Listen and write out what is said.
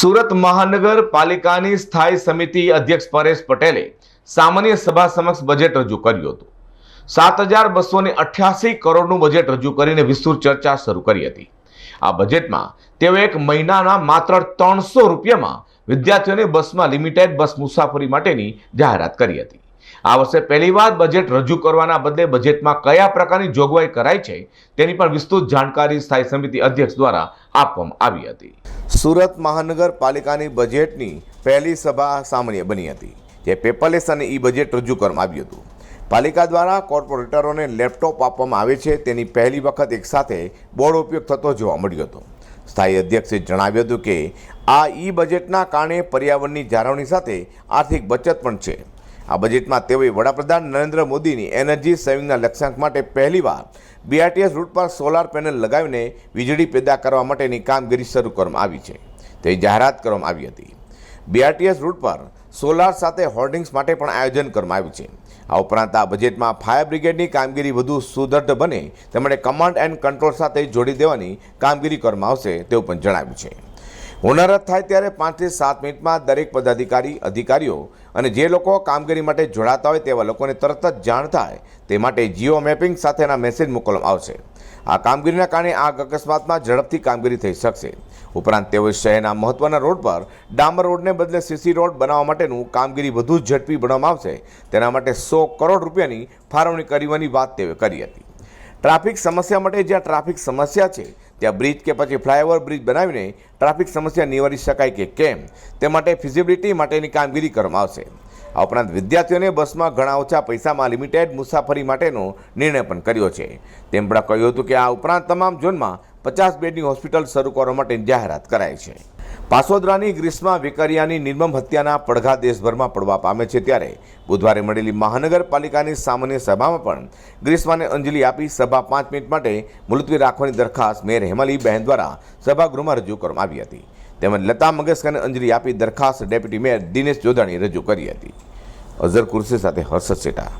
સુરત મહાનગરપાલિકાની સ્થાયી સમિતિ અધ્યક્ષ પરેશ પટેલે સામાન્ય સભા સમક્ષ બજેટ રજૂ કર્યું હતું. સાત હજાર બસો ને અઠ્યાસી કરોડનું બજેટ રજૂ કરીને વિસ્તૃત ચર્ચા શરૂ કરી હતી. આ બજેટમાં તેઓ એક મહિનાના માત્ર ત્રણસો રૂપિયામાં વિદ્યાર્થીઓને બસમાં લિમિટેડ બસ મુસાફરી માટેની જાહેરાત કરી હતી. આ વર્ષે પહેલીવાર બજેટ રજૂ કરવાના બદલે બજેટમાં કયા પ્રકારની જોગવાઈ કરાઈ છે તેની પણ વિસ્તૃત જાણકારી સ્થાયી સમિતિ અધ્યક્ષ દ્વારા આપવામાં આવી હતી. સુરત મહાનગરપાલિકાની બજેટની પહેલી સભા સામાન્ય બની હતી, જે પેપરલેસ અને ઈ બજેટ રજૂ કરવામાં આવ્યું હતું. પાલિકા દ્વારા કોર્પોરેટરોને લેપટોપ આપવામાં આવે છે તેની પહેલી વખત એકસાથે બોર્ડ ઉપયોગ થતો જોવા મળ્યો હતો. સ્થાયી અધ્યક્ષે જણાવ્યું હતું કે, આ ઈ બજેટના કારણે પર્યાવરણની જાળવણી સાથે આર્થિક બચત પણ છે. આ બજેટમાં તેઓએ વડાપ્રધાન નરેન્દ્ર મોદીની એનર્જી સેવિંગના લક્ષ્યાંક માટે પહેલીવાર બીઆરટીએસ રૂટ પર સોલાર પેનલ લગાવીને વીજળી પેદા કરવા માટેની કામગીરી શરૂ કરવામાં આવી છે. તેવી જાહેરાત કરવામાં આવી હતી. બીઆરટીએસ રૂટ પર સોલાર સાથે હોર્ડિંગ્સ માટે પણ આયોજન કરવામાં આવ્યું છે. આ ઉપરાંત આ બજેટમાં ફાયર બ્રિગેડની કામગીરી વધુ સુદૃઢ બને તેમણે કમાન્ડ એન્ડ કંટ્રોલ સાથે જોડી દેવાની કામગીરી કરવામાં આવશે તેવું પણ જણાવ્યું છે. હોનારત થાય ત્યારે પાંચથી સાત મિનિટમાં દરેક પદાધિકારી, અધિકારીઓ અને જે લોકો કામગીરી માટે જોડાતા હોય તેવા લોકોને તરત જ જાણ થાય. તે માટે જીઓ મેપિંગ સાથેના મેસેજ મોકલવામાં આવશે. આ કામગીરીના કારણે આગ અકસ્માતમાં ઝડપથી કામગીરી થઈ શકશે. ઉપરાંત તેઓ શહેરના મહત્વના રોડ પર ડામર રોડને બદલે સીસી રોડ બનાવવા માટેનું કામગીરી વધુ ઝડપી બનાવવામાં આવશે. તેના માટે સો કરોડ રૂપિયાની ફાળવણી કરવાની વાત તેઓએ કરી હતી. ટ્રાફિક સમસ્યા માટે જ્યાં ટ્રાફિક સમસ્યા છે ત્યાં બ્રિજ કે પછી ફ્લાયઓવર બ્રિજ બનાવીને ટ્રાફિક સમસ્યા નિવારી શકાય કે કેમ, તે માટે ફિઝિબિલિટી માટેની કામગીરી કરવામાં આવશે. આ ઉપરાંત વિદ્યાર્થીઓને બસમાં ઘણા ઓછા પૈસામાં લિમિટેડ મુસાફરી માટેનો નિર્ણય પણ કર્યો છે. તેમ પણ કહ્યું હતું કે આ ઉપરાંત તમામ ઝોનમાં પચાસ બેડની હોસ્પિટલ શરૂ કરવા માટેની જાહેરાત કરાઈ છે. પાસોદરાની ગ્રીષ્મા વેકરિયાની નિર્મમ હત્યાના પડઘા દેશભરમાં પડવા પામે છે ત્યારે બુધવારે મળેલી મહાનગરપાલિકાની સામાન્ય સભામાં પણ ગ્રીષ્માને અંજલિ આપી સભા પાંચ મિનિટ માટે મુલતવી રાખવાની દરખાસ્ત મેયર હેમલી બહેન દ્વારા સભાગૃહમાં રજૂ કરવામાં આવી હતી. તેમજ લતા મંગેશકરને અંજલિ આપી દરખાસ્ત ડેપ્યુટી મેયર દિનેશ જોધાણી રજૂ કરી હતી. અઝર કુર્સી સાથે હર્ષદ સેટા.